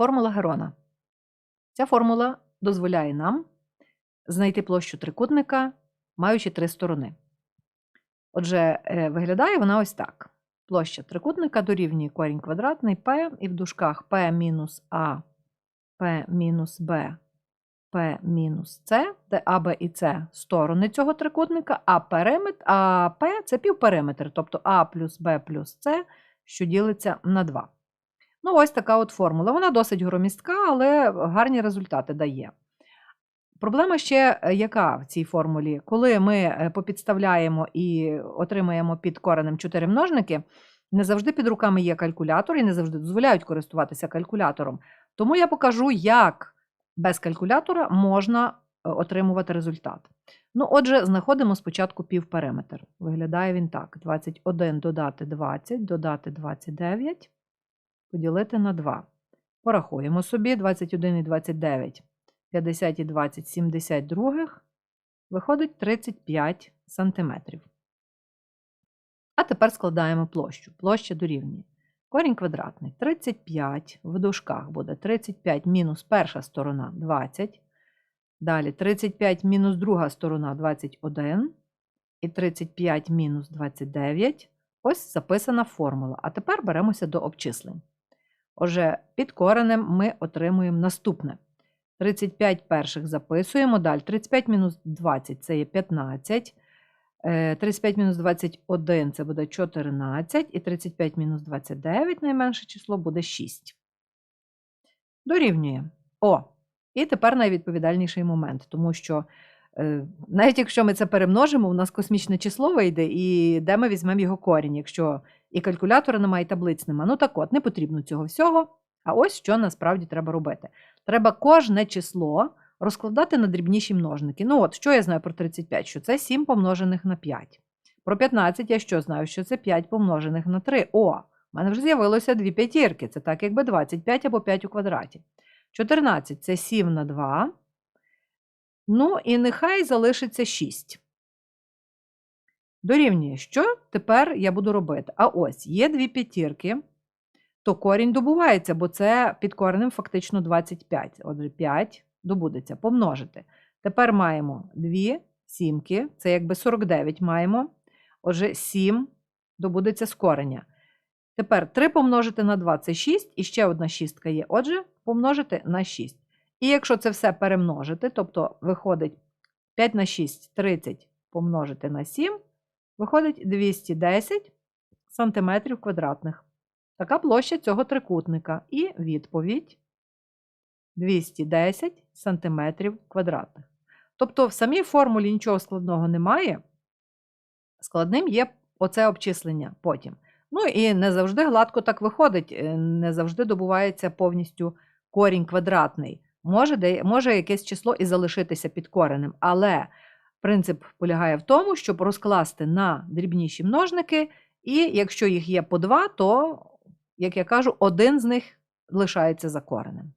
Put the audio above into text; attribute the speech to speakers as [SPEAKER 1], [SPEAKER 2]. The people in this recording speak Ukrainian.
[SPEAKER 1] Формула Герона. Ця формула дозволяє нам знайти площу трикутника, маючи три сторони. Отже, е, виглядає вона ось так. Площа трикутника дорівнює корінь квадратний p і в дужках p мінус a, p мінус b, p мінус c, де а, Б і С сторони цього трикутника, а периметр, а P – це півпериметр, тобто А плюс Б плюс С, що ділиться на 2. Ну, ось така от формула. Вона досить громістка, але гарні результати дає. Проблема ще е, яка в цій формулі? Коли ми е, попідставляємо і отримаємо під коренем 4 множники, не завжди під руками є калькулятор і не завжди дозволяють користуватися калькулятором. Тому я покажу, як без калькулятора можна е, отримувати результат. Ну, отже, знаходимо спочатку півпериметр. Виглядає він так: 21 додати 20, додати 29, поділити на 2. Порахуємо собі 21 і 29, 50 і 20, 72, виходить 35 сантиметрів. А тепер складаємо площу. Площа дорівнює. Корінь квадратний 35 в дужках буде 35 мінус перша сторона 20. Далі 35 мінус друга сторона 21. І 35 мінус 29. Ось записана формула. А тепер беремося до обчислень. Отже, під коренем ми отримуємо наступне. 35 перших записуємо. Далі 35 мінус 20 це є 15. Е, 35 мінус 21 це буде 14. І 35 мінус 29 найменше число буде 6. Дорівнює. О! І тепер найвідповідальніший момент, тому що е, навіть якщо ми це перемножимо, у нас космічне число вийде, і де ми візьмемо його корінь, якщо і калькулятора немає, і таблиць нема. Ну так от, не потрібно цього всього. А ось що насправді треба робити. Треба кожне число розкладати на дрібніші множники. Ну от, що я знаю про 35? Що це 7 помножених на 5. Про 15 я що знаю, що це 5 помножених на 3. О, в мене вже з'явилося дві п'ятірки. Це так, якби 25 або 5 у квадраті. 14 це 7 на 2. Ну, і нехай залишиться 6. Дорівнює, що тепер я буду робити? А ось є дві п'ятірки, то корінь добувається, бо це під коренем фактично 25. Отже, 5 добудеться, помножити. Тепер маємо 2 сімки, це якби 49 маємо. Отже, 7 добудеться з кореня. Тепер 3 помножити на 2 це 6, і ще одна шістка є. Отже, помножити на 6. І якщо це все перемножити, тобто виходить 5 на 6 30 помножити на 7, виходить 210 сантиметрів квадратних. Така площа цього трикутника. І відповідь 210 сантиметрів квадратних. Тобто в самій формулі нічого складного немає. Складним є оце обчислення потім. Ну і не завжди гладко так виходить, е, не завжди добувається повністю корінь квадратний. Може, може якесь число і залишитися під коренем, але принцип полягає в тому, щоб розкласти на дрібніші множники, і якщо їх є по два, то, як я кажу, один з них лишається за коренем.